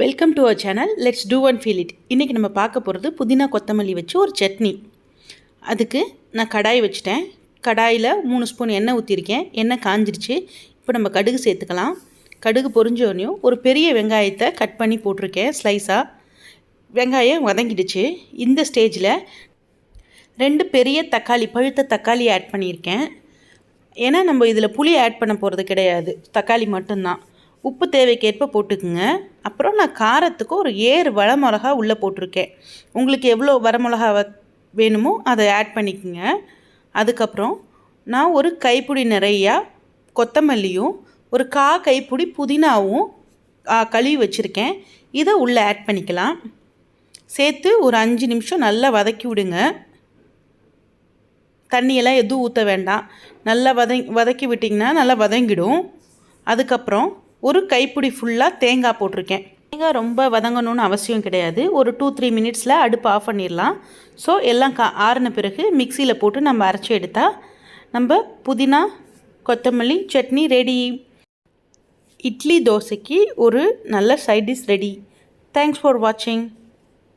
Welcome to our channel let's do one feel it இன்றைக்கி நம்ம பார்க்க போகிறது புதினா கொத்தமல்லி வச்சு ஒரு சட்னி. அதுக்கு நான் கடாய் வச்சுட்டேன். கடாயில் மூணு ஸ்பூன் எண்ணெய் ஊற்றிருக்கேன் எண்ணெய் காஞ்சிருச்சு. இப்போ நம்ம கடுகு சேர்த்துக்கலாம். கடுகு பொறிஞ்சோடனையும் ஒரு பெரிய வெங்காயத்தை கட் பண்ணி போட்டிருக்கேன் ஸ்லைஸாக வெங்காயம் வதங்கிடுச்சு. இந்த ஸ்டேஜில் ரெண்டு பெரிய தக்காளி பழுத்த தக்காளி ஆட் பண்ணியிருக்கேன். ஏன்னா நம்ம இதில் புளி ஆட் பண்ண போகிறது கிடையாது. தக்காளி மட்டும்தான். உப்பு தேவைக்கேற்ப போட்டுக்குங்க. அப்புறம் நான் காரத்துக்கு ஒரு ஏறு வரமிளகா உள்ளே போட்டிருக்கேன். உங்களுக்கு எவ்வளோ வரமிளகா வேணுமோ அதை ஆட் பண்ணிக்கோங்க. அதுக்கப்புறம் நான் ஒரு கைப்பிடி நிறையா கொத்தமல்லியும் ஒரு கா கைப்பிடி புதினாவும் கழுவி வச்சுருக்கேன். இதை உள்ளே ஆட் பண்ணிக்கலாம். சேர்த்து ஒரு அஞ்சு நிமிஷம் நல்லா வதக்கி விடுங்க. தண்ணியெல்லாம் எதுவும் ஊற்ற வேண்டாம். நல்லா வதங் வதக்கி விட்டிங்கன்னா நல்லா வதங்கிடும். அதுக்கப்புறம் ஒரு கைப்பிடி ஃபுல்லாக தேங்காய் போட்டிருக்கேன். தேங்காய் ரொம்ப வதங்கணும்னு அவசியம் கிடையாது. ஒரு டூ த்ரீ மினிட்ஸில் அடுப்பு ஆஃப் பண்ணிடலாம். ஸோ எல்லாம் கா ஆறின பிறகு மிக்சியில் போட்டு நம்ம அரைச்சி எடுத்தால் நம்ம புதினா கொத்தமல்லி சட்னி ரெடி இட்லி தோசைக்கு ஒரு நல்ல side dish ready thanks for வாட்சிங்